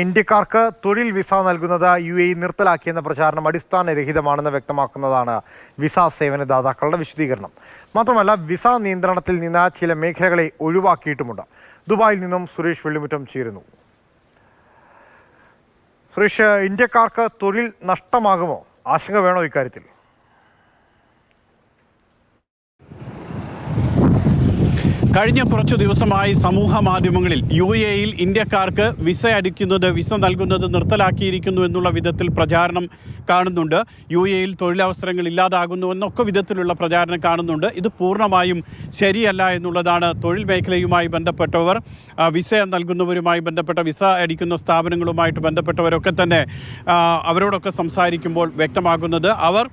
ഇന്ത്യക്കാർക്ക് തൊഴിൽ വിസ നൽകുന്നത് യു എ നിർത്തലാക്കിയെന്ന പ്രചാരണം അടിസ്ഥാനരഹിതമാണെന്ന് വ്യക്തമാക്കുന്നതാണ് വിസ സേവനദാതാക്കളുടെ വിശദീകരണം. മാത്രമല്ല വിസ നിയന്ത്രണത്തിൽ നിന്ന് ചില മേഖലകളെ ഒഴിവാക്കിയിട്ടുമുണ്ട്. ദുബായിൽ നിന്നും സുരേഷ് വെള്ളിമുറ്റം ചേരുന്നു. സുരേഷ് ഇന്ത്യക്കാർക്ക് തൊഴിൽ നഷ്ടമാകുമോ? ആശങ്ക വേണോ ഇക്കാര്യത്തിൽ? കഴിഞ്ഞ കുറച്ചു ദിവസമായി സമൂഹ മാധ്യമങ്ങളിൽ യു എയിൽ ഇന്ത്യക്കാർക്ക് വിസ അടിക്കുന്നത് വിസ നൽകുന്നത് നിർത്തലാക്കിയിരിക്കുന്നു എന്നുള്ള വിധത്തിൽ പ്രചാരണം കാണുന്നുണ്ട്. യു എയിൽ തൊഴിലവസരങ്ങൾ ഇല്ലാതാകുന്നു എന്നൊക്കെ വിധത്തിലുള്ള പ്രചാരണം കാണുന്നുണ്ട്. ഇത് പൂർണമായും ശരിയല്ല എന്നുള്ളതാണ് തൊഴിൽ മേഖലയുമായി ബന്ധപ്പെട്ടവർ വിസ നൽകുന്നവരുമായി ബന്ധപ്പെട്ട വിസ അടിക്കുന്ന സ്ഥാപനങ്ങളുമായിട്ട് ബന്ധപ്പെട്ടവരൊക്കെ തന്നെ അവരോടൊക്കെ സംസാരിക്കുമ്പോൾ വ്യക്തമാകുന്നത്. അവർ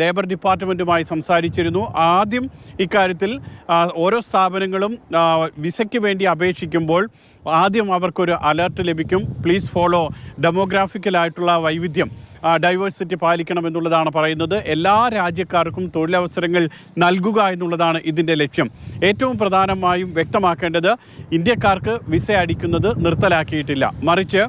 ലേബർ ഡിപ്പാർട്ട്മെന്റുമായി സംസാരിച്ചിരുന്നു. ആദ്യം ഇക്കാര്യത്തിൽ ഓരോ സ്ഥാപനങ്ങളും വിസയ്ക്ക് വേണ്ടി അപേക്ഷിക്കുമ്പോൾ ആദ്യം അവർക്കൊരു അലർട്ട് ലഭിക്കും. പ്ലീസ് ഫോളോ ഡെമോഗ്രാഫിക്കലായിട്ടുള്ള വൈവിധ്യം ഡൈവേഴ്സിറ്റി പാലിക്കണം എന്നുള്ളതാണ് പറയുന്നത്. എല്ലാ രാജ്യക്കാർക്കും തൊഴിലവസരങ്ങൾ നൽകുക എന്നുള്ളതാണ് ഇതിന്റെ ലക്ഷ്യം. ഏറ്റവും പ്രധാനമായും വ്യക്തമാക്കേണ്ടത് ഇന്ത്യക്കാർക്ക് വിസ അടിക്കുന്നത് നിർത്തലാക്കിയിട്ടില്ല. മറിച്ച്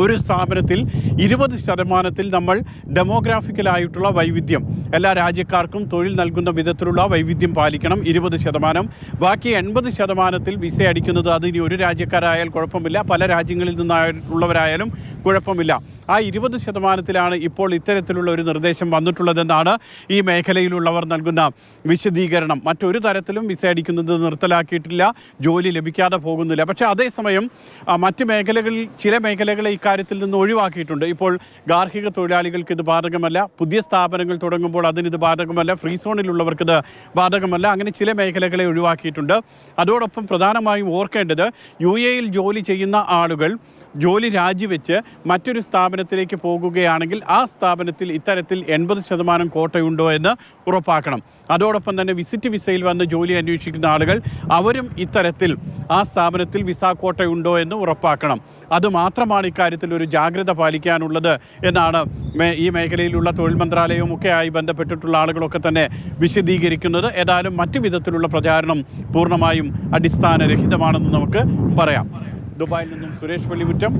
ഒരു സ്ഥാപനത്തിൽ ഇരുപത് ശതമാനത്തിൽ നമ്മൾ ഡെമോഗ്രാഫിക്കലായിട്ടുള്ള വൈവിധ്യം എല്ലാ രാജ്യക്കാർക്കും തൊഴിൽ നൽകുന്ന വിധത്തിലുള്ള വൈവിധ്യം പാലിക്കണം. ഇരുപത് ശതമാനം. ബാക്കി എൺപത് ശതമാനത്തിൽ വിസ അടിക്കുന്നത് അത് ഇനി ഒരു രാജ്യക്കാരായാൽ കുഴപ്പമില്ല. പല രാജ്യങ്ങളിൽ നിന്നുള്ളവരായാലും കുഴപ്പമില്ല. ആ ഇരുപത് ശതമാനത്തിലാണ് ഇപ്പോൾ ഇത്തരത്തിലുള്ള ഒരു നിർദ്ദേശം വന്നിട്ടുള്ളതെന്നാണ് ഈ മേഖലയിലുള്ളവർ നൽകുന്ന വിശദീകരണം. മറ്റൊരു തരത്തിലും വിസ അടിക്കുന്നത് നിർത്തലാക്കിയിട്ടില്ല. ജോലി ലഭിക്കാതെ പോകുന്നില്ല. പക്ഷേ അതേസമയം മറ്റ് മേഖലകളിൽ ചില മേഖലകളെ ഇക്കാര്യത്തിൽ നിന്ന് ഒഴിവാക്കിയിട്ടുണ്ട്. ഇപ്പോൾ ഗാർഹിക തൊഴിലാളികൾക്ക് ഇത് ബാധകമല്ല. പുതിയ സ്ഥാപനങ്ങൾ തുടങ്ങുമ്പോൾ അതിനിത് ബാധകമല്ല. ഫ്രീ സോണിലുള്ളവർക്ക് ഇത് ബാധകമല്ല. അങ്ങനെ ചില മേഖലകളെ ഒഴിവാക്കിയിട്ടുണ്ട്. അതോടൊപ്പം പ്രധാനമായും ഓർക്കേണ്ടത് യു എയിൽ ജോലി ചെയ്യുന്ന ആളുകൾ ജോലി രാജിവെച്ച് മറ്റൊരു സ്ഥാപനത്തിലേക്ക് പോകുകയാണെങ്കിൽ ആ സ്ഥാപനത്തിൽ ഇത്തരത്തിൽ എൺപത് ശതമാനം കോട്ടയുണ്ടോ എന്ന് ഉറപ്പാക്കണം. അതോടൊപ്പം തന്നെ വിസിറ്റ് വിസയിൽ വന്ന് ജോലി അന്വേഷിക്കുന്ന ആളുകൾ അവരും ഇത്തരത്തിൽ ആ സ്ഥാപനത്തിൽ വിസ കോട്ടയുണ്ടോ എന്ന് ഉറപ്പാക്കണം. അതുമാത്രമാണ് ഇക്കാര്യത്തിൽ ഒരു ജാഗ്രത പാലിക്കാനുള്ളത് എന്നാണ് ഈ മേഖലയിലുള്ള തൊഴിൽ മന്ത്രാലയവും ഒക്കെ ആയി ബന്ധപ്പെട്ടിട്ടുള്ള ആളുകളൊക്കെ തന്നെ വിശദീകരിക്കുന്നത്. ഏതായാലും മറ്റു വിധത്തിലുള്ള പ്രചാരണം പൂർണമായും അടിസ്ഥാനരഹിതമാണെന്ന് നമുക്ക് പറയാം. ദുബായിൽ നിന്നും സുരേഷ് പള്ളിമുറ്റം